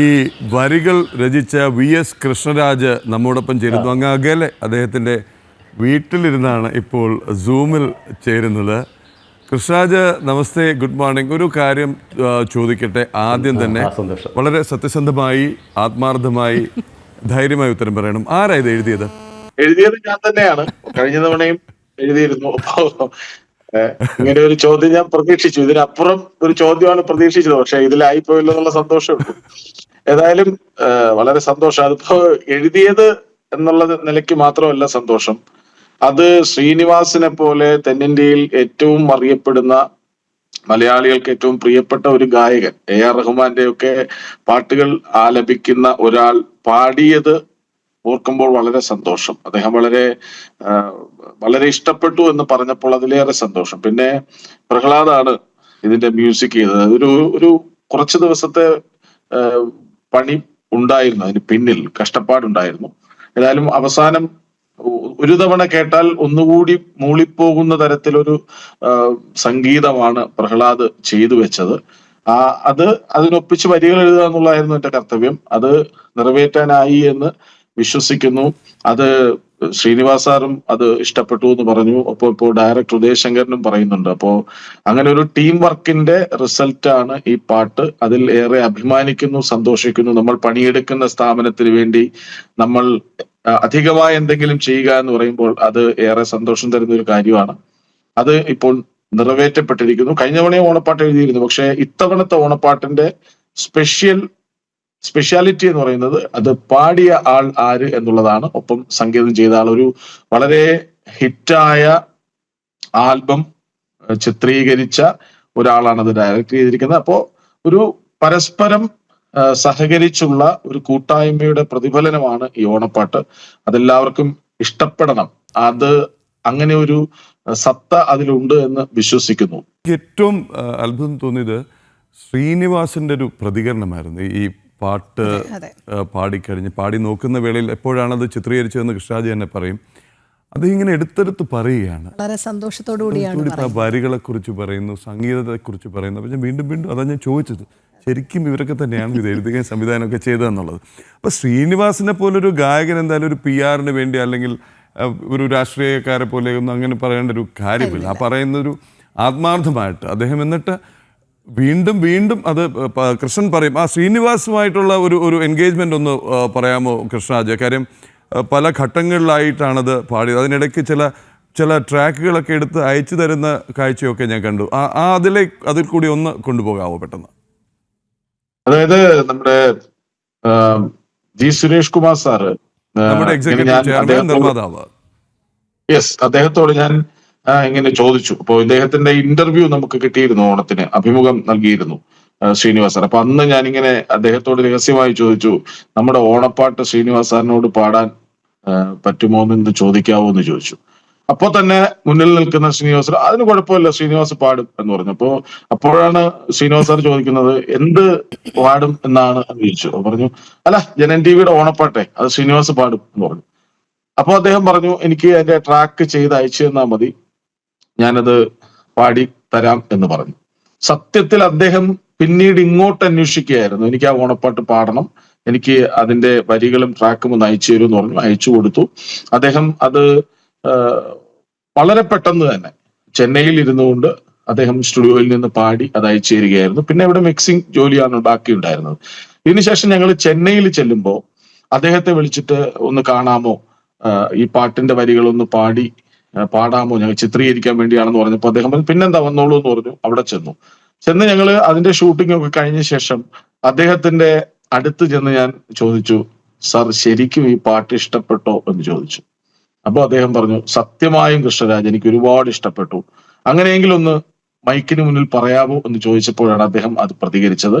ഈ വരികൾ രചിച്ച വി എസ് കൃഷ്ണരാജ് നമ്മോടൊപ്പം ചേരുന്നു. അങ്ങ് അകലെ അദ്ദേഹത്തിന്റെ വീട്ടിലിരുന്നാണ് ഇപ്പോൾ സൂമിൽ ചേരുന്നത്. കൃഷ്ണരാജ് നമസ്തേ ഗുഡ് മോർണിംഗ്. ഒരു കാര്യം ചോദിക്കട്ടെ ആദ്യം തന്നെ. വളരെ സത്യസന്ധമായി ആത്മാർത്ഥമായി ധൈര്യമായി ഉത്തരം പറയണം. ആരാ ഇത് എഴുതിയത്? എഴുതിയത് ഞാൻ തന്നെയാണ്. കഴിഞ്ഞ തവണയും എഴുതിയിരുന്നു. ഇങ്ങനെ ഒരു ചോദ്യം ഞാൻ പ്രതീക്ഷിച്ചു. ഇതിനപ്പുറം ഒരു ചോദ്യമാണ് പ്രതീക്ഷിച്ചത്. പക്ഷെ ഇതിലായിപ്പോയില്ല എന്നുള്ള സന്തോഷമുണ്ട്. ഏതായാലും വളരെ സന്തോഷം. അതിപ്പോ എഴുതിയത് എന്നുള്ള നിലയ്ക്ക് മാത്രമല്ല സന്തോഷം. അത് ശ്രീനിവാസിനെ പോലെ തെന്നിന്ത്യയിൽ ഏറ്റവും അറിയപ്പെടുന്ന മലയാളികൾക്ക് ഏറ്റവും പ്രിയപ്പെട്ട ഒരു ഗായകൻ എ ആർ റഹ്മാന്റെ ഒക്കെ പാട്ടുകൾ ആലപിക്കുന്ന ഒരാൾ പാടിയത് ഓർക്കുമ്പോൾ വളരെ സന്തോഷം. അദ്ദേഹം വളരെ വളരെ ഇഷ്ടപ്പെട്ടു എന്ന് പറഞ്ഞപ്പോൾ അതിലേറെ സന്തോഷം. പിന്നെ പ്രഹ്ലാദാണ് ഇതിന്റെ മ്യൂസിക് ചെയ്തത്. ഒരു ഒരു കുറച്ച് ദിവസത്തെ പണി ഉണ്ടായിരുന്നു. അതിന് പിന്നിൽ കഷ്ടപ്പാടുണ്ടായിരുന്നു. ഏതായാലും അവസാനം ഒരു തവണ കേട്ടാൽ ഒന്നുകൂടി മൂളിപ്പോകുന്ന തരത്തിലൊരു സംഗീതമാണ് പ്രഹ്ലാദ് ചെയ്തു വെച്ചത്. ആ അത് അതിനൊപ്പിച്ച് വരികൾ എഴുതുക എന്നുള്ളതായിരുന്നു എന്റെ കർത്തവ്യം. അത് നിറവേറ്റാനായി എന്ന് വിശ്വസിക്കുന്നു. അത് ശ്രീനിവാസ് സാറും അത് ഇഷ്ടപ്പെട്ടു എന്ന് പറഞ്ഞു. അപ്പോൾ ഇപ്പോൾ ഡയറക്ടർ ഉദയശങ്കരനും പറയുന്നുണ്ട്. അപ്പോ അങ്ങനെ ഒരു ടീം വർക്കിന്റെ റിസൾട്ട് ആണ് ഈ പാട്ട്. അതിൽ ഏറെ അഭിമാനിക്കുന്നു സന്തോഷിക്കുന്നു. നമ്മൾ പണിയെടുക്കുന്ന സ്ഥാപനത്തിന് വേണ്ടി നമ്മൾ അധികമായി എന്തെങ്കിലും ചെയ്യുക എന്ന് പറയുമ്പോൾ അത് ഏറെ സന്തോഷം തരുന്ന ഒരു കാര്യമാണ്. അത് ഇപ്പോൾ നിറവേറ്റപ്പെട്ടിരിക്കുന്നു. കഴിഞ്ഞ തവണയും ഓണപ്പാട്ട് എഴുതിയിരുന്നു. പക്ഷേ ഇത്തവണത്തെ ഓണപ്പാട്ടിന്റെ സ്പെഷ്യൽ സ്പെഷ്യാലിറ്റി എന്ന് പറയുന്നത് അത് പാടിയ ആൾ ആര് എന്നുള്ളതാണ്. ഒപ്പം സംഗീതം ചെയ്ത ആൾ ഒരു വളരെ ഹിറ്റായ ആൽബം ചിത്രീകരിച്ച ഒരാളാണ് അത് ഡയറക്റ്റ് ചെയ്തിരിക്കുന്നത്. അപ്പോ ഒരു പരസ്പരം സഹകരിച്ചുള്ള ഒരു കൂട്ടായ്മയുടെ പ്രതിഫലനമാണ് ഈ ഓണപ്പാട്ട്. അതെല്ലാവർക്കും ഇഷ്ടപ്പെടണം. അത് അങ്ങനെ ഒരു സത്ത അതിലുണ്ട് എന്ന് വിശ്വസിക്കുന്നു. ഏറ്റവും അത്ഭുതം തോന്നിയത് ശ്രീനിവാസിന്റെ ഒരു പ്രതികരണമായിരുന്നു. ഈ പാട്ട് പാടിക്കഴിഞ്ഞ് പാടി നോക്കുന്ന വേളയിൽ എപ്പോഴാണത് ചിത്രീകരിച്ചതെന്ന് കൃഷ്ണാജി തന്നെ പറയും. അത് ഇങ്ങനെ എടുത്തെടുത്ത് പറയുകയാണ്. വളരെ സന്തോഷത്തോടു കൂടിയാണ് വരികളെ കുറിച്ച് പറയുന്നു സംഗീതത്തെ കുറിച്ച് പറയുന്നു. അപ്പം ഞാൻ വീണ്ടും വീണ്ടും അതാ ഞാൻ ചോദിച്ചത്. ശരിക്കും ഇവരൊക്കെ തന്നെയാണ് ഇത് എഴുതുകയും സംവിധാനമൊക്കെ ചെയ്തതെന്നുള്ളത്? അപ്പോൾ ശ്രീനിവാസിനെ പോലൊരു ഗായകൻ എന്തായാലും ഒരു പി ആറിന് വേണ്ടി അല്ലെങ്കിൽ ഒരു രാഷ്ട്രീയക്കാരെ പോലെ ഒന്നും അങ്ങനെ പറയേണ്ട ഒരു കാര്യമില്ല. ആ പറയുന്നൊരു ആത്മാർത്ഥമായിട്ട് അദ്ദേഹം എന്നിട്ട് വീണ്ടും വീണ്ടും അത് കൃഷ്ണൻ പറയും. ആ ശ്രീനിവാസുമായിട്ടുള്ള ഒരു ഒരു എൻഗേജ്മെന്റ് ഒന്ന് പറയാമോ കൃഷ്ണാജ്? കാര്യം പല ഘട്ടങ്ങളിലായിട്ടാണത് പാടിയത്. അതിനിടയ്ക്ക് ചില ചില ട്രാക്കുകളൊക്കെ എടുത്ത് അയച്ചു തരുന്ന കാഴ്ചയൊക്കെ ഞാൻ കണ്ടു. ആ ആ അതിലെ അതിൽ കൂടി ഒന്ന് കൊണ്ടുപോകാമോ പെട്ടെന്ന്? അതായത് നമ്മുടെ ജി സുരേഷ് കുമാർ സാറ് നമ്മുടെ എക്സിക്യൂട്ടീവ് ചെയർമാൻ നിർമ്മാതാവ്. യെസ് അദ്ദേഹത്തോട് ഞാൻ ഇങ്ങനെ ചോദിച്ചു. അപ്പോൾ ഇദ്ദേഹത്തിന്റെ ഇന്റർവ്യൂ നമുക്ക് കിട്ടിയിരുന്നു ഓണത്തിന്. അഭിമുഖം നൽകിയിരുന്നു ശ്രീനിവാസൻ. അപ്പൊ അന്ന് ഞാനിങ്ങനെ അദ്ദേഹത്തോട് രഹസ്യമായി ചോദിച്ചു നമ്മുടെ ഓണപ്പാട്ട് ശ്രീനിവാസ് സാറിനോട് പാടാൻ പറ്റുമോ എന്ന് ചോദിക്കാവോ എന്ന് ചോദിച്ചു. അപ്പോ തന്നെ മുന്നിൽ നിൽക്കുന്ന ശ്രീനിവാസ് അതിന് കുഴപ്പമില്ല ശ്രീനിവാസ് പാടും എന്ന് പറഞ്ഞു. അപ്പോ അപ്പോഴാണ് ശ്രീനിവാസ് സാർ ചോദിക്കുന്നത് എന്ത് പാടും എന്നാണ്? ചോദിച്ചു. പറഞ്ഞു അല്ല ജനൻ ടിവിയുടെ ഓണപ്പാട്ടെ അത് ശ്രീനിവാസ് പാടും എന്ന് പറഞ്ഞു. അപ്പൊ അദ്ദേഹം പറഞ്ഞു എനിക്ക് അതിന്റെ ട്രാക്ക് ചെയ്ത് അയച്ചു തന്നാൽ മതി. ഞാനത് പാടി തരാം എന്ന് പറഞ്ഞു. സത്യത്തിൽ അദ്ദേഹം പിന്നീട് ഇങ്ങോട്ട് അന്വേഷിക്കുകയായിരുന്നു. എനിക്ക് ആ ഓണപ്പാട്ട് പാടണം. എനിക്ക് അതിന്റെ വരികളും ട്രാക്കും ഒന്ന് അയച്ചു തരൂ എന്ന് പറഞ്ഞു. അയച്ചു കൊടുത്തു. അദ്ദേഹം അത് വളരെ പെട്ടെന്ന് തന്നെ ചെന്നൈയിൽ ഇരുന്നുകൊണ്ട് അദ്ദേഹം സ്റ്റുഡിയോയിൽ നിന്ന് പാടി അത് അയച്ചു തരികയായിരുന്നു. പിന്നെ ഇവിടെ മിക്സിംഗ് ജോലിയാണ് ബാക്കി ഉണ്ടായിരുന്നത് ഇതിനുശേഷം ഞങ്ങൾ ചെന്നൈയിൽ ചെല്ലുമ്പോൾ അദ്ദേഹത്തെ വിളിച്ചിട്ട് ഒന്ന് കാണാമോ? ഈ പാട്ടിന്റെ വരികളൊന്ന് പാടി പാടാമോ? ഞങ്ങൾ ചിത്രീകരിക്കാൻ വേണ്ടിയാണെന്ന് പറഞ്ഞപ്പോൾ അദ്ദേഹം പറഞ്ഞു പിന്നെന്താ വന്നോളൂ എന്ന് പറഞ്ഞു. അവിടെ ചെന്നു. ചെന്ന് ഞങ്ങൾ അതിന്റെ ഷൂട്ടിംഗ് ഒക്കെ കഴിഞ്ഞ ശേഷം അദ്ദേഹത്തിന്റെ അടുത്ത് ചെന്ന് ഞാൻ ചോദിച്ചു സാർ ശരിക്കും ഈ പാട്ട് ഇഷ്ടപ്പെട്ടോ? എന്ന് ചോദിച്ചു. അപ്പോൾ അദ്ദേഹം പറഞ്ഞു സത്യമായും കൃഷ്ണരാജ് എനിക്ക് ഒരുപാട് ഇഷ്ടപ്പെട്ടു. അങ്ങനെയെങ്കിൽ ഒന്ന് മൈക്കിന് മുന്നിൽ പറയാമോ എന്ന് ചോദിച്ചപ്പോഴാണ് അദ്ദേഹം അത് പ്രതികരിച്ചത്.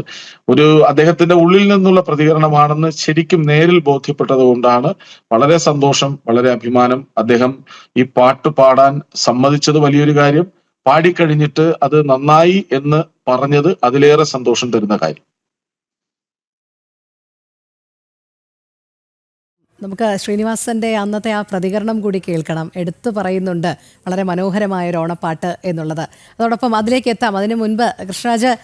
ഒരു അദ്ദേഹത്തിന്റെ ഉള്ളിൽ നിന്നുള്ള പ്രതികരണമാണെന്ന് ശരിക്കും നേരിൽ ബോധ്യപ്പെട്ടത് കൊണ്ടാണ് വളരെ സന്തോഷം വളരെ അഭിമാനം അദ്ദേഹം ഈ പാട്ട് പാടാൻ സമ്മതിച്ചത് വലിയൊരു കാര്യം. പാടിക്കഴിഞ്ഞിട്ട് അത് നന്നായി എന്ന് പറഞ്ഞത് അതിലേറെ സന്തോഷം തരുന്ന കാര്യം. നമുക്ക് ശ്രീനിവാസന്റെ അന്നത്തെ ആ പ്രതികരണം കൂടി കേൾക്കണം. എടുത്തു പറയുന്നുണ്ട് വളരെ മനോഹരമായ ഒരു ഓണപ്പാട്ട് എന്നുള്ളത്. അതോടൊപ്പം അതിലേക്ക് എത്താം. അതിനു മുൻപ് കൃഷ്ണരാജ്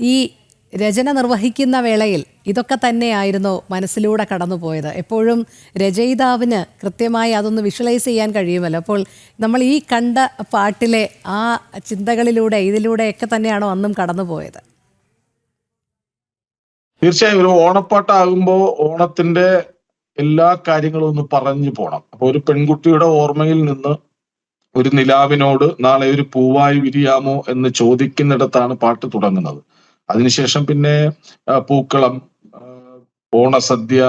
ഈ രചന നിർവഹിക്കുന്ന വേളയിൽ ഇതൊക്കെ തന്നെയായിരുന്നു മനസ്സിലൂടെ കടന്നുപോയത്. എപ്പോഴും രചയിതാവിന് കൃത്യമായി അതൊന്ന് വിഷ്വലൈസ് ചെയ്യാൻ കഴിയുമല്ലോ. അപ്പോൾ നമ്മൾ ഈ കണ്ട പാട്ടിലെ ആ ചിന്തകളിലൂടെ ഇതിലൂടെയൊക്കെ തന്നെയാണോ അന്നും കടന്നുപോയത്? തീർച്ചയായും ഒരു ഓണപ്പാട്ടാകുമ്പോൾ ഓണത്തിന്റെ എല്ലാ കാര്യങ്ങളും ഒന്ന് പറഞ്ഞു പോണം. അപ്പൊ ഒരു പെൺകുട്ടിയുടെ ഓർമ്മയിൽ നിന്ന് ഒരു നിലാവിനോട് നാളെ ഒരു പൂവായി വിരിയാമോ എന്ന് ചോദിക്കുന്നിടത്താണ് പാട്ട് തുടങ്ങുന്നത്. അതിനുശേഷം പിന്നെ പൂക്കളം ഓണസദ്യ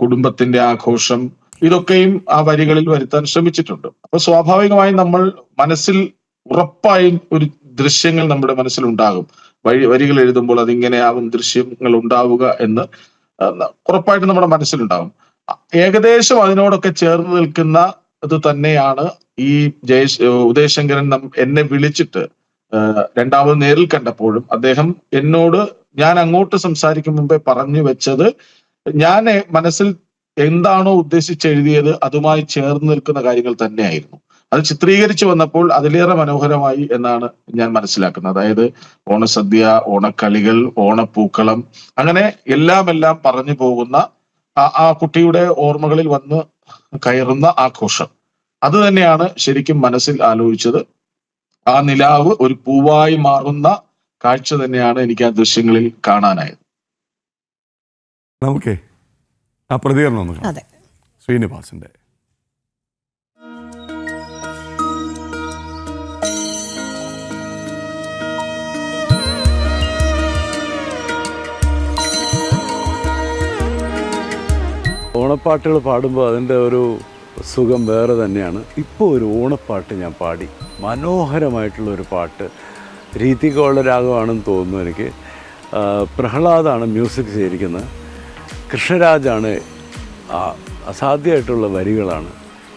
കുടുംബത്തിന്റെ ആഘോഷം ഇതൊക്കെയും ആ വരികളിൽ വരുത്താൻ ശ്രമിച്ചിട്ടുണ്ട്. അപ്പൊ സ്വാഭാവികമായും നമ്മൾ മനസ്സിൽ ഉറപ്പായും ഒരു ദൃശ്യങ്ങൾ നമ്മുടെ മനസ്സിൽ ഉണ്ടാകും വഴി വരികൾ എഴുതുമ്പോൾ അതിങ്ങനെയാവും ദൃശ്യങ്ങൾ ഉണ്ടാവുക എന്ന് ഉറപ്പായിട്ടും നമ്മുടെ മനസ്സിലുണ്ടാകും ഏകദേശം അതിനോടൊക്കെ ചേർന്ന് നിൽക്കുന്ന ഇത് തന്നെയാണ് ഈ ജയശ് ഉദയശങ്കരൻ എന്നെ വിളിച്ചിട്ട് രണ്ടാമത് നേരിൽ കണ്ടപ്പോഴും അദ്ദേഹം എന്നോട് ഞാൻ അങ്ങോട്ട് സംസാരിക്കും മുമ്പേ പറഞ്ഞു വെച്ചത് ഞാൻ മനസ്സിൽ എന്താണോ ഉദ്ദേശിച്ചെഴുതിയത് അതുമായി ചേർന്ന് നിൽക്കുന്ന കാര്യങ്ങൾ തന്നെയായിരുന്നു. അത് ചിത്രീകരിച്ചു വന്നപ്പോൾ അതിലേറെ മനോഹരമായി എന്നാണ് ഞാൻ മനസ്സിലാക്കുന്നത്. അതായത് ഓണസദ്യ ഓണക്കളികൾ ഓണപ്പൂക്കളം അങ്ങനെ എല്ലാം എല്ലാം പറഞ്ഞു പോകുന്ന ആ- ആ കുട്ടിയുടെ ഓർമ്മകളിൽ വന്ന് കയറുന്ന ആഘോഷം. അത് തന്നെയാണ് ശരിക്കും മനസ്സിൽ ആലോചിച്ചത്. ആ നിലാവ് ഒരു പൂവായി മാറുന്ന കാഴ്ച തന്നെയാണ് എനിക്ക് ആ ദൃശ്യങ്ങളിൽ കാണാനായത്. നമുക്കേ ആ പ്രതികരണം ഒന്ന് ശ്രീനിവാസിന്റെ ഓണപ്പാട്ടുകൾ പാടുമ്പോൾ അതിന്റെ ഒരു സുഖം വേറെ തന്നെയാണ്. ഇപ്പോൾ ഒരു ഓണപ്പാട്ട് ഞാൻ പാടി. മനോഹരമായിട്ടുള്ള ഒരു പാട്ട്. രീതികോള രാഗമാണെന്ന് തോന്നുന്നു എനിക്ക്. പ്രഹ്ലാദാണ് മ്യൂസിക് ചെയ്തിരിക്കുന്നത്. കൃഷ്ണരാജാണ് അസാധ്യമായിട്ടുള്ള വരികളാണ്.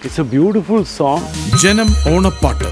ഇറ്റ്സ് എ ബ്യൂട്ടിഫുൾ സോങ് ജനം ഓണപ്പാട്ട്.